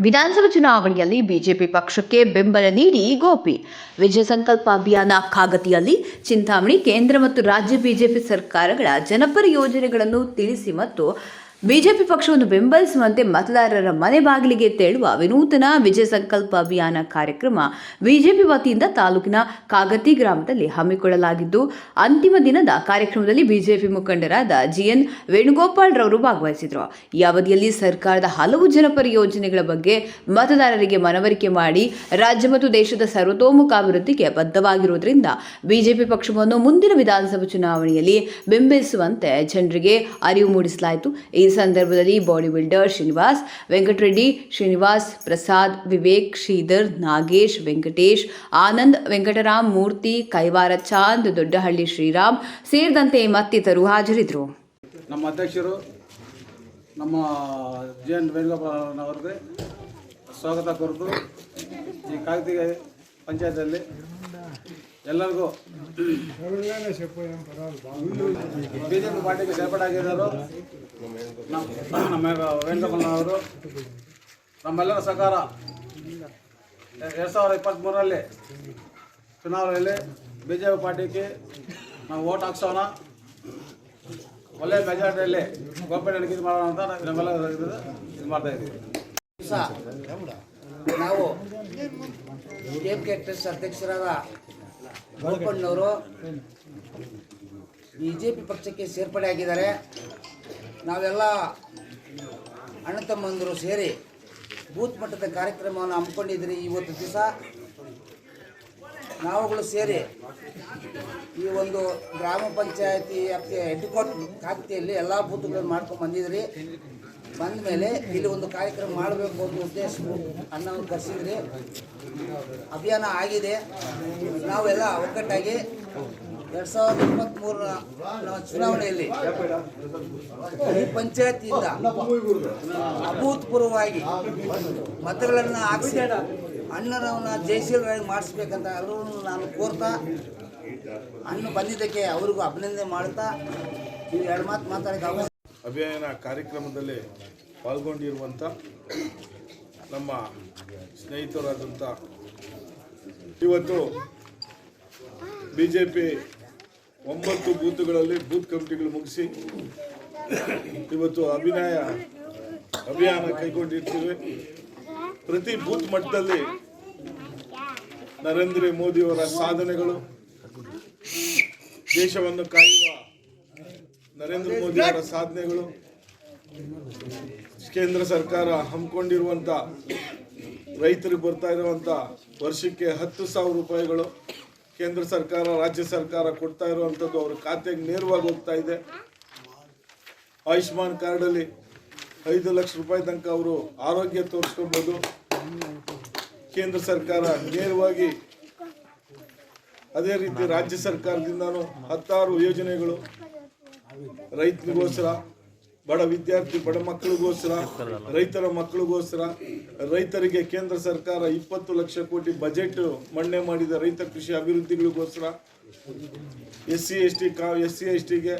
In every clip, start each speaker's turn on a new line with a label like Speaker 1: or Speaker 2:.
Speaker 1: ವಿಧಾನಸಭಾ ಚುನಾವಣೆಯಲ್ಲಿ ಬಿಜೆಪಿ ಪಕ್ಷಕ್ಕೆ ಬೆಂಬಲ ನೀಡಿ ಗೋಪಿ. ವಿಜಯ ಸಂಕಲ್ಪ ಅಭಿಯಾನ ಕಾಗತಿಯಲ್ಲಿ ಚಿಂತಾಮಣಿ ಕೇಂದ್ರ ಮತ್ತು ರಾಜ್ಯ ಬಿಜೆಪಿ ಸರ್ಕಾರಗಳ ಜನಪರ ಯೋಜನೆಗಳನ್ನು ತಿಳಿಸಿ ಮತ್ತು ಬಿಜೆಪಿ ಪಕ್ಷವನ್ನು ಬೆಂಬಲಿಸುವಂತೆ ಮತದಾರರ ಮನೆ ಬಾಗಿಲಿಗೆ ತೆರಳುವ ವಿನೂತನ ವಿಜಯ ಸಂಕಲ್ಪ ಅಭಿಯಾನ ಕಾರ್ಯಕ್ರಮ ಬಿಜೆಪಿ ವತಿಯಿಂದ ತಾಲೂಕಿನ ಕಾಗತಿ ಗ್ರಾಮದಲ್ಲಿ ಹಮ್ಮಿಕೊಳ್ಳಲಾಗಿದ್ದು, ಅಂತಿಮ ದಿನದ ಕಾರ್ಯಕ್ರಮದಲ್ಲಿ ಬಿಜೆಪಿ ಮುಖಂಡರಾದ ಜಿಎನ್ ವೇಣುಗೋಪಾಲ್ ರವರು ಭಾಗವಹಿಸಿದರು. ಈ ಅವಧಿಯಲ್ಲಿ ಸರ್ಕಾರದ ಹಲವು ಜನಪರ ಯೋಜನೆಗಳ ಬಗ್ಗೆ ಮತದಾರರಿಗೆ ಮನವರಿಕೆ ಮಾಡಿ, ರಾಜ್ಯ ಮತ್ತು ದೇಶದ ಸರ್ವತೋಮುಖ ಅಭಿವೃದ್ಧಿಗೆ ಬದ್ಧವಾಗಿರುವುದರಿಂದ ಬಿಜೆಪಿ ಪಕ್ಷವನ್ನು ಮುಂದಿನ ವಿಧಾನಸಭಾ ಚುನಾವಣೆಯಲ್ಲಿ ಬೆಂಬಲಿಸುವಂತೆ ಜನರಿಗೆ ಅರಿವು ಮೂಡಿಸಲಾಯಿತು. ಸಂದರ್ಭದಲ್ಲಿ ಬಾಡಿ ಬಿಲ್ಡರ್ ಶ್ರೀನಿವಾಸ್ ವೆಂಕಟರೆಡ್ಡಿ, ಶ್ರೀನಿವಾಸ್ ಪ್ರಸಾದ್, ವಿವೇಕ್, ಶ್ರೀಧರ್, ನಾಗೇಶ್, ವೆಂಕಟೇಶ್, ಆನಂದ್, ವೆಂಕಟರಾಮ್, ಮೂರ್ತಿ, ಕೈವಾರ ಚಾಂದ್, ದೊಡ್ಡಹಳ್ಳಿ ಶ್ರೀರಾಮ್ ಸೇರಿದಂತೆ ಮತ್ತಿತರರು ಹಾಜರಿದ್ದರು.
Speaker 2: ನಮ್ಮ ಅಧ್ಯಕ್ಷರು, ನಮ್ಮ ಜಿ ಎನ್ ವೇಣುಗೋಪಾಲನವ್ರಿಗೆ ಸ್ವಾಗತ ಕೋರಿದು ಈ ಕಾಗದಿಗೆ ಪಂಚಾಯತಲ್ಲಿ ಎಲ್ಲರಿಗೂ ಬಿ ಜೆ ಪಿ ಪಾರ್ಟಿಗೆ ಸೇರ್ಪಡೆ ಆಗಿರೋರು ನಮ್ಮ ವೇಣುಗೋಪಾಲನವರು ನಮ್ಮೆಲ್ಲರ ಸಹಕಾರ ಎರಡು ಸಾವಿರದ ಇಪ್ಪತ್ತ್ಮೂರರಲ್ಲಿ ಚುನಾವಣೆಯಲ್ಲಿ ಬಿ ಜೆ ಪಿ ಪಾರ್ಟಿಗೆ ನಾವು ಓಟ್ ಹಾಕ್ಸೋಣ. ಒಳ್ಳೆ ಮೆಜಾರಿಟಿಯಲ್ಲಿ ಗೋಪೇಟೆಗೆ ಇದು ಮಾಡೋಣ ಅಂತ ನಮ್ಮೆಲ್ಲ ಇದು ಮಾಡ್ತಾ ಇದ್ದೀವಿ.
Speaker 3: ನಾವು ಕೆ ಕೆ ಟ್ರಸ್ಟ್ ಅಧ್ಯಕ್ಷರಾದ ಗೋಪಣ್ಣವರು ಬಿ ಜೆ ಪಿ ಪಕ್ಷಕ್ಕೆ ಸೇರ್ಪಡೆ ಆಗಿದ್ದಾರೆ. ನಾವೆಲ್ಲ ಅಣ್ಣ ತಮ್ಮಂದರು ಸೇರಿ ಬೂತ್ ಮಟ್ಟದ ಕಾರ್ಯಕ್ರಮವನ್ನು ಹಮ್ಮಿಕೊಂಡಿದ್ರಿ ಇವತ್ತು ದಿವಸ. ನಾವುಗಳು ಸೇರಿ ಈ ಒಂದು ಗ್ರಾಮ ಪಂಚಾಯತಿ ವ್ಯಾಪ್ತಿಯ ಹೆಡ್ ಖಾತೆಯಲ್ಲಿ ಎಲ್ಲ ಬೂತ್ಗಳನ್ನು ಮಾಡ್ಕೊಂಡು ಬಂದಿದ್ರಿ ಬಂದ ಮೇಲೆ ಇಲ್ಲಿ ಒಂದು ಕಾರ್ಯಕ್ರಮ ಮಾಡಬೇಕು ಅಂತ ಉದ್ದೇಶ ಅನ್ನೋದು ಕರೆಸಿದ್ರಿ. ಅಭಿಯಾನ ಆಗಿದೆ. ನಾವೆಲ್ಲ ಒಗ್ಗಟ್ಟಾಗಿ ಎರಡು ಸಾವಿರದ ಇಪ್ಪತ್ತ್ ಮೂರರ ಚುನಾವಣೆಯಲ್ಲಿ ಈ ಪಂಚಾಯತಿಯಿಂದ ಅಭೂತಪೂರ್ವವಾಗಿ ಮತಗಳನ್ನು ಹಾಕಿಸಿ, ಅಣ್ಣನವನ್ನ ಜಯಶೀಲರಾಗಿ ಮಾಡಿಸ್ಬೇಕಂತ ಎಲ್ಲರೂ ನಾನು ಕೋರ್ತಾ, ಅಣ್ಣ ಬಂದಿದ್ದಕ್ಕೆ ಅವ್ರಿಗೂ ಅಭಿನಂದನೆ ಮಾಡ್ತಾ ಎರಡು ಮಾತು ಮಾತಾಡೋಕೆ ಅವಕಾಶ
Speaker 4: ಅಭಿಯಾನ ಕಾರ್ಯಕ್ರಮದಲ್ಲಿ ಪಾಲ್ಗೊಂಡಿರುವಂಥ ನಮ್ಮ ಸ್ನೇಹಿತರಾದಂಥ ಇವತ್ತು ಬಿ ಜೆ ಪಿ ಒಂಬತ್ತು ಬೂತ್ಗಳಲ್ಲಿ ಬೂತ್ ಕಮಿಟಿಗಳು ಮುಗಿಸಿ ಇವತ್ತು ಅಭಿನಯ ಅಭಿಯಾನ ಕೈಗೊಂಡಿರ್ತೀವಿ. ಪ್ರತಿ ಬೂತ್ ಮಟ್ಟದಲ್ಲಿ ನರೇಂದ್ರ ಮೋದಿಯವರ ಸಾಧನೆಗಳು, ದೇಶವನ್ನು ಕಾಯುವ ನರೇಂದ್ರ ಮೋದಿ ಅವರ ಸಾಧನೆಗಳು ಕೇಂದ್ರ ಸರ್ಕಾರ ಹಮ್ಮಿಕೊಂಡಿರುವಂತ ರೈತರಿಗೆ ಬರ್ತಾ ಇರುವಂಥ ವರ್ಷಕ್ಕೆ ಹತ್ತು ಸಾವಿರ ರೂಪಾಯಿಗಳು ಕೇಂದ್ರ ಸರ್ಕಾರ ರಾಜ್ಯ ಸರ್ಕಾರ ಕೊಡ್ತಾ ಇರುವಂಥದ್ದು ಅವ್ರ ಖಾತೆಗೆ ನೇರವಾಗಿ ಹೋಗ್ತಾ ಇದೆ. ಆಯುಷ್ಮಾನ್ ಕಾರ್ಡಲ್ಲಿ ಐದು ಲಕ್ಷ ರೂಪಾಯಿ ತನಕ ಅವರು ಆರೋಗ್ಯ ತೋರಿಸ್ಕೊಬೋದು. ಕೇಂದ್ರ ಸರ್ಕಾರ ನೇರವಾಗಿ ಅದೇ ರೀತಿ ರಾಜ್ಯ ಸರ್ಕಾರದಿಂದನೂ ಹತ್ತಾರು ಯೋಜನೆಗಳು ರೈತರಿಗೋಸ್ಕರ, ಬಡ ವಿದ್ಯಾರ್ಥಿ, ಬಡ ಮಕ್ಕಳಿಗೋಸ್ಕರ, ರೈತರ ಮಕ್ಕಳಿಗೋಸ್ಕರ, ರೈತರಿಗೆ ಕೇಂದ್ರ ಸರ್ಕಾರ ಇಪ್ಪತ್ತು ಲಕ್ಷ ಕೋಟಿ ಬಜೆಟ್ ಮಂಡನೆ ಮಾಡಿದ ರೈತ ಕೃಷಿ ಅಭಿವೃದ್ಧಿಗಳಿಗೋಸ್ಕರ ಎಸ್ ಸಿ ಎಸ್ ಟಿ ಕಾ ಎಸ್ ಸಿ ಎಸ್ ಟಿಗೆ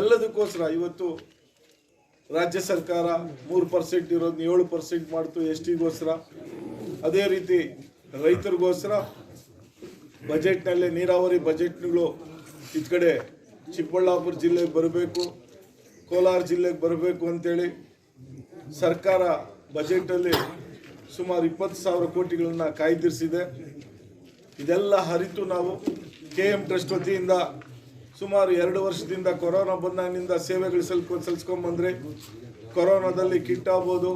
Speaker 4: ಎಲ್ಲದಕ್ಕೋಸ್ಕರ ಇವತ್ತು ರಾಜ್ಯ ಸರ್ಕಾರ ಮೂರು ಪರ್ಸೆಂಟ್ ಇರೋದನ್ನ ಏಳು ಪರ್ಸೆಂಟ್ ಮಾಡ್ತು ಎಸ್ ಟಿಗೋಸ್ಕರ ಅದೇ ರೀತಿ ರೈತರಿಗೋಸ್ಕರ ಬಜೆಟ್ನಲ್ಲೇ ನೀರಾವರಿ ಬಜೆಟ್ಗಳು ಈ ಕಡೆ ಚಿಕ್ಕಬಳ್ಳಾಪುರ ಜಿಲ್ಲೆಗೆ ಬರಬೇಕು, ಕೋಲಾರ ಜಿಲ್ಲೆಗೆ ಬರಬೇಕು ಅಂತೇಳಿ ಸರ್ಕಾರ ಬಜೆಟಲ್ಲಿ ಸುಮಾರು ಇಪ್ಪತ್ತು ಸಾವಿರ ಕೋಟಿಗಳನ್ನು ಕಾಯ್ದಿರಿಸಿದೆ. ಇದೆಲ್ಲ ಹರಿತು ನಾವು ಕೆ ಎಂ ಟ್ರಸ್ಟ್ ವತಿಯಿಂದ ಸುಮಾರು ಎರಡು ವರ್ಷದಿಂದ ಕೊರೋನಾ ಬಂದಾಗಿನಿಂದ ಸೇವೆಗಳು ಸಲ್ಕೊ, ಸಲ್ಸ್ಕೊಂಬಂದ್ರೆ ಕೊರೋನಾದಲ್ಲಿ ಕಿಟ್ ಆಗ್ಬೋದು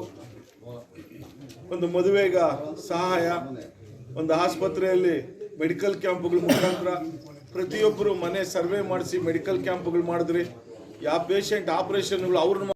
Speaker 4: ಒಂದು ಮದುವೆಗ ಸಹಾಯ, ಒಂದು ಆಸ್ಪತ್ರೆಯಲ್ಲಿ ಮೆಡಿಕಲ್ ಕ್ಯಾಂಪ್ಗಳ ಮುಖಾಂತರ ಪ್ರತಿಯೊಬ್ಬರು ಮನೆ ಸರ್ವೆ ಮಾಡಿಸಿ ಮೆಡಿಕಲ್ ಕ್ಯಾಂಪ್ಗಳು ಮಾಡಿದ್ರಿ. ಯಾವ ಪೇಷಂಟ್ ಆಪರೇಷನ್ಗಳು ಅವ್ರನ್ನ